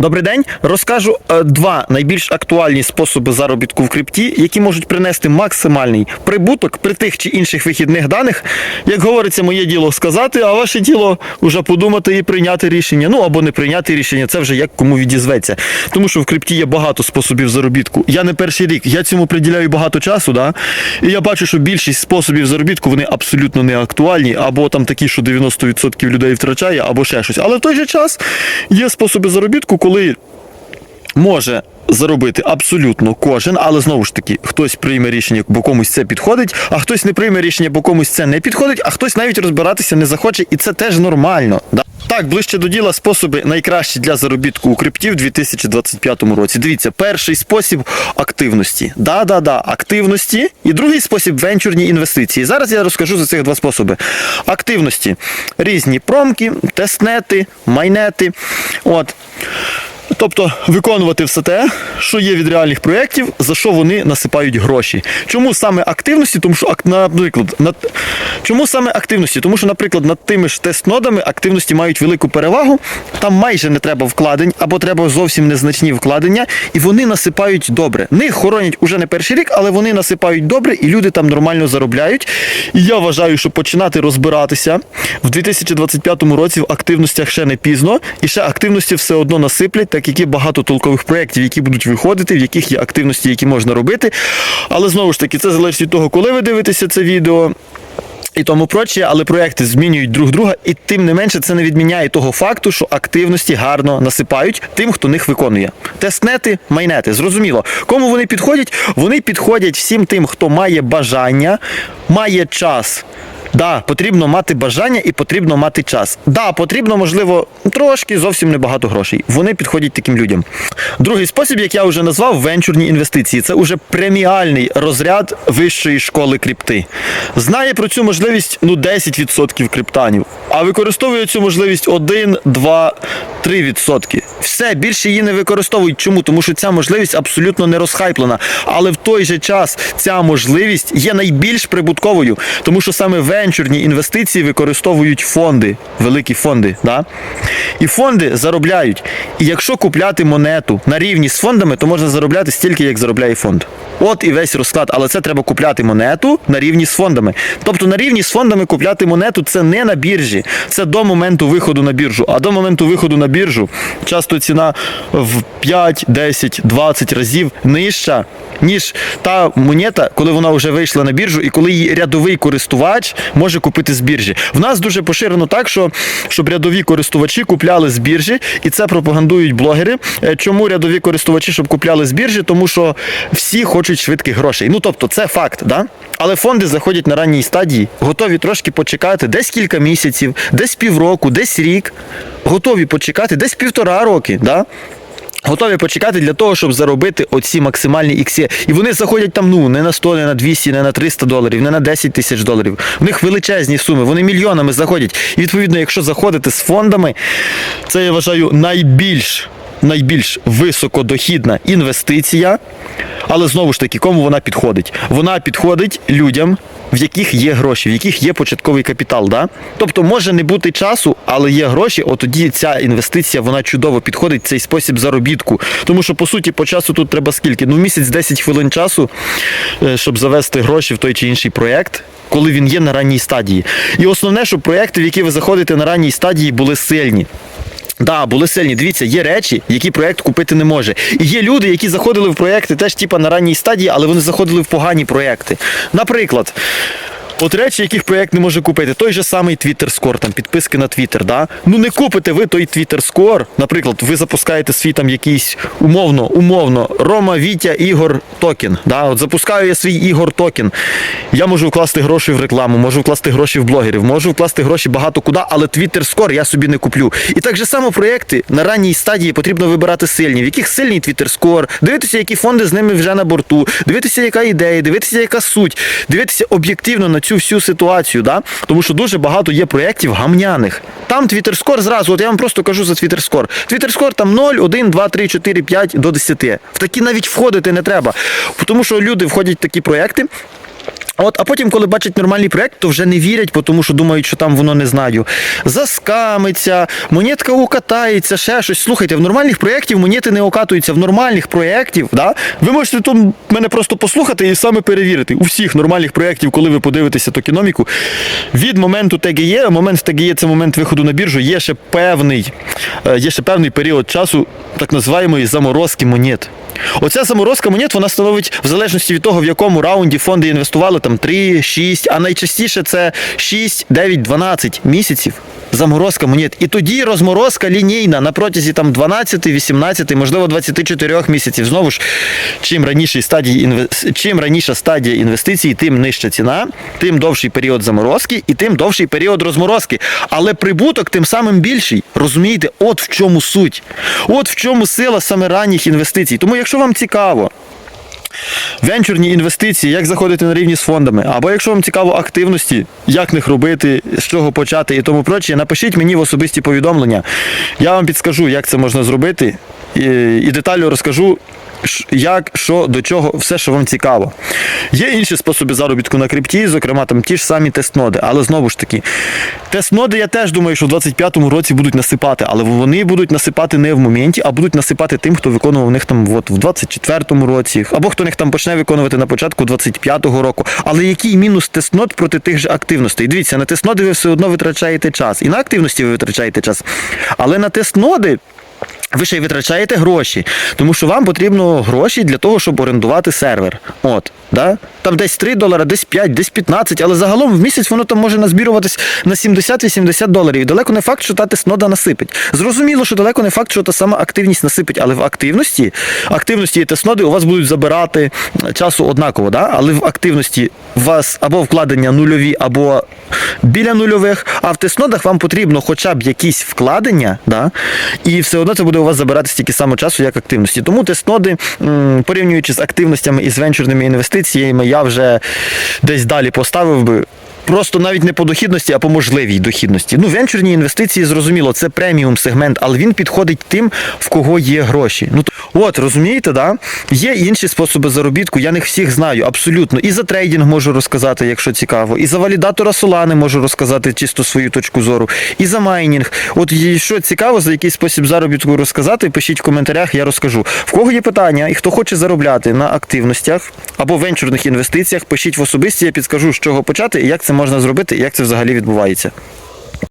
Добрий день. Розкажу е, два найбільш актуальні способи заробітку в крипті, які можуть принести максимальний прибуток при тих чи інших вихідних даних. Як говориться, моє діло сказати, а ваше діло вже подумати і прийняти рішення. Ну або не прийняти рішення, це вже як кому відізветься. Тому що в крипті є багато способів заробітку. Я не перший рік, я цьому приділяю багато часу, да? і я бачу, що більшість способів заробітку вони абсолютно не актуальні, або там такі, що 90% людей втрачає, або ще щось. Але в той же час є способи заробітку, коли може заробити абсолютно кожен, але знову ж таки, хтось прийме рішення, бо комусь це підходить, а хтось не прийме рішення, бо комусь це не підходить, а хтось навіть розбиратися не захоче, і це теж нормально. Да? Так, ближче до діла способи найкращі для заробітку у крипті в 2025 році. Дивіться, перший спосіб активності. Да-да-да, активності. І другий спосіб венчурні інвестиції. Зараз я розкажу за цих два способи. Активності. Різні промки, тестнети, майнети. От. Тобто виконувати все те, що є від реальних проєктів, за що вони насипають гроші. Чому саме активності? Тому що наприклад, над чому саме активності? Тому що, наприклад, над тими ж тест-нодами активності мають велику перевагу. Там майже не треба вкладень, або треба зовсім незначні вкладення, і вони насипають добре. Них хоронять уже не перший рік, але вони насипають добре, і люди там нормально заробляють. І я вважаю, що починати розбиратися в 2025 році в активностях ще не пізно, і ще активності все одно насиплять, як є багато толкових проєктів, які будуть виходити, в яких є активності, які можна робити. Але знову ж таки, це залежить від того, коли ви дивитеся це відео. І тому проче, але проекти змінюють друг друга, і тим не менше це не відміняє того факту, що активності гарно насипають тим, хто них виконує. Тестнети, майнети, зрозуміло. Кому вони підходять? Вони підходять всім тим, хто має бажання, має час. Да, потрібно мати бажання і потрібно мати час. Да, потрібно, можливо, трошки зовсім небагато грошей. Вони підходять таким людям. Другий спосіб, як я вже назвав, венчурні інвестиції. Це уже преміальний розряд вищої школи крипти. Знає про цю можливість ну 10% криптанів, а використовує цю можливість 1, 2, 3%. Все більше її не використовують. Чому? Тому що ця можливість абсолютно не розхайплена. Але в той же час ця можливість є найбільш прибутковою, тому що саме венчурні інвестиції використовують фонди, великі фонди. Да? І фонди заробляють. І якщо купляти монету на рівні з фондами, то можна заробляти стільки, як заробляє фонд. От і весь розклад, але це треба купляти монету на рівні з фондами. Тобто на рівні з фондами купляти монету це не на біржі, це до моменту виходу на біржу. А до моменту виходу на біржу часто ціна в 5, 10, 20 разів нижча, ніж та монета, коли вона вже вийшла на біржу, і коли її рядовий користувач може купити з біржі. В нас дуже поширено так, що щоб рядові користувачі купляли з біржі, і це пропагандують блогери. Е, Чому рядові користувачі, щоб купляли з біржі? Тому що всі хочуть швидких грошей. Ну тобто, це факт, да? Але фонди заходять на ранній стадії, готові трошки почекати, десь кілька місяців, десь півроку, десь рік. Готові почекати, десь півтора роки. Да? Готові почекати для того, щоб заробити оці максимальні ікси. І вони заходять там ну не на 100, не на 200, не на 300 доларів, не на 10 тисяч доларів. В них величезні суми, вони мільйонами заходять. І відповідно, якщо заходити з фондами, це я вважаю найбільш найбільш високодохідна інвестиція. Але знову ж таки, кому вона підходить? Вона підходить людям, в яких є гроші, в яких є початковий капітал. Да? Тобто може не бути часу, але є гроші, от тоді ця інвестиція вона чудово підходить, цей спосіб заробітку. Тому що, по суті, по часу тут треба скільки? Ну, місяць 10 хвилин часу, е, щоб завести гроші в той чи інший проєкт. Коли він є на ранній стадії. І основне, щоб проєкти, в які ви заходите на ранній стадії, були сильні. Да, були сильні. Дивіться, є речі, які проект купити не може. І є люди, які заходили в проекти теж типа на ранній стадії, але вони заходили в погані проекти. Наприклад. От речі, яких проєкт не може купити, той же самий Twitter Score, там підписки на Twitter, да? Ну не купите ви той Twitter Score, наприклад, ви запускаєте свій там якийсь умовно, умовно, Рома, Вітя, Ігор токен. Да? От запускаю я свій Ігор токен. Я можу вкласти гроші в рекламу, можу вкласти гроші в блогерів, можу вкласти гроші багато куди, але Twitter Score я собі не куплю. І так же само проєкти на ранній стадії потрібно вибирати сильні, в яких сильний Twitter Score, дивитися, які фонди з ними вже на борту, дивитися, яка ідея, дивитися, яка суть, дивитися об'єктивно на цю всю ситуацію, да? тому що дуже багато є проєктів гамняних. Там Score зразу, от я вам просто кажу за. Twitter Score там 0, 1, 2, 3, 4, 5 до 10. В такі навіть входити не треба. Тому що люди входять в такі проєкти. От, а потім, коли бачать нормальний проект, то вже не вірять, тому що думають, що там воно не знаю. Заскамиться, монетка укатається, ще щось. Слухайте, в нормальних проєктів монети не окатуються. В нормальних проєктів, да? ви можете тут мене просто послухати і саме перевірити. У всіх нормальних проєктів, коли ви подивитеся токеноміку, від моменту ТГЄ, момент ТГЄ це момент виходу на біржу, є ще певний, е, є ще певний період часу так називаємої заморозки монет. Оця заморозка монет вона становить в залежності від того, в якому раунді фонди інвестували там 3, 6, а найчастіше це 6, 9, 12 місяців. Заморозка монет. І тоді розморозка лінійна на протязі там 12, 18, можливо, 24 місяців. Знову ж, чим стадії чим раніша стадія інвестицій, тим нижча ціна, тим довший період заморозки і тим довший період розморозки. Але прибуток тим самим більший. Розумієте, от в чому суть. От в чому сила саме ранніх інвестицій. Тому, якщо вам цікаво. Венчурні інвестиції, як заходити на рівні з фондами, або якщо вам цікаво активності, як них робити, з чого почати і тому прочее, напишіть мені в особисті повідомлення. Я вам підскажу, як це можна зробити, і, детально розкажу, як, що, до чого, все, що вам цікаво. Є інші способи заробітку на крипті, зокрема там ті ж самі тест-ноди, але знову ж таки, тест-ноди я теж думаю, що в 25-му році будуть насипати, але вони будуть насипати не в моменті, а будуть насипати тим, хто виконував них там от, в 24-му році, або хто них там почне виконувати на початку 25-го року. Але який мінус тест-нод проти тих же активностей? Дивіться, на тест-ноди ви все одно витрачаєте час, і на активності ви витрачаєте час. Але на тест-ноди ви ще й витрачаєте гроші, тому що вам потрібно гроші для того, щоб орендувати сервер. От, да? Там десь 3 долара, десь 5, десь 15, але загалом в місяць воно там може назбірюватись на 70-80 доларів. І далеко не факт, що та теснода насипить. Зрозуміло, що далеко не факт, що та сама активність насипить, але в активності, активності і тесноди у вас будуть забирати часу однаково, да? але в активності у вас або вкладення нульові, або біля нульових, а в теснодах вам потрібно хоча б якісь вкладення, да? і все одно це буде у вас забирати стільки само часу, як активності. Тому тест-ноди, порівнюючи з активностями і з венчурними інвестиціями, я вже десь далі поставив би. Просто навіть не по дохідності, а по можливій дохідності. Ну, венчурні інвестиції, зрозуміло, це преміум сегмент, але він підходить тим, в кого є гроші. Ну то- от розумієте, да? Є інші способи заробітку. Я них всіх знаю, абсолютно. І за трейдинг можу розказати, якщо цікаво. І за валідатора Solana можу розказати чисто свою точку зору. І за майнінг. От що цікаво, за який спосіб заробітку розказати, пишіть в коментарях, я розкажу. В кого є питання і хто хоче заробляти на активностях або венчурних інвестиціях, пишіть в особисті, я підскажу, з чого почати і як це можна зробити, як це взагалі відбувається.